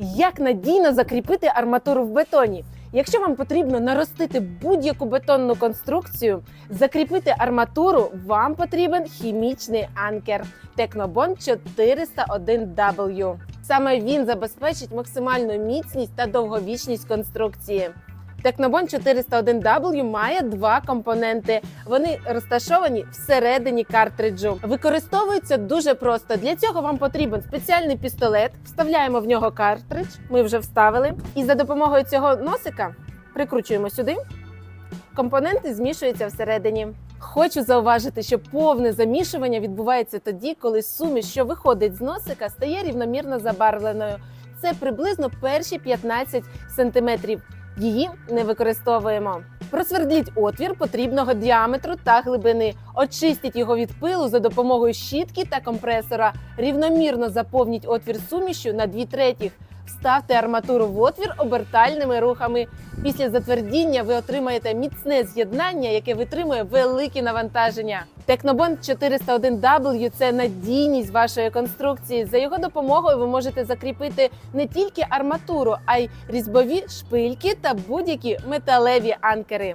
Як надійно закріпити арматуру в бетоні? Якщо вам потрібно наростити будь-яку бетонну конструкцію, закріпити арматуру, вам потрібен хімічний анкер Технобон 401W. Саме він забезпечить максимальну міцність та довговічність конструкції. Технобон 401W має два компоненти. Вони розташовані всередині картриджу. Використовуються дуже просто. Для цього вам потрібен спеціальний пістолет. Вставляємо в нього картридж. Ми вже вставили. І за допомогою цього носика прикручуємо сюди. Компоненти змішуються всередині. Хочу зауважити, що повне замішування відбувається тоді, коли суміш, що виходить з носика, стає рівномірно забарвленою. Це приблизно перші 15 сантиметрів. Її не використовуємо. Просвердліть отвір потрібного діаметру та глибини. Очистіть його від пилу за допомогою щітки та компресора. Рівномірно заповніть отвір сумішю на 2 третіх. Вставте арматуру в отвір обертальними рухами. Після затвердіння ви отримаєте міцне з'єднання, яке витримує великі навантаження. Технобон 401W – це надійність вашої конструкції. За його допомогою ви можете закріпити не тільки арматуру, а й різьбові шпильки та будь-які металеві анкери.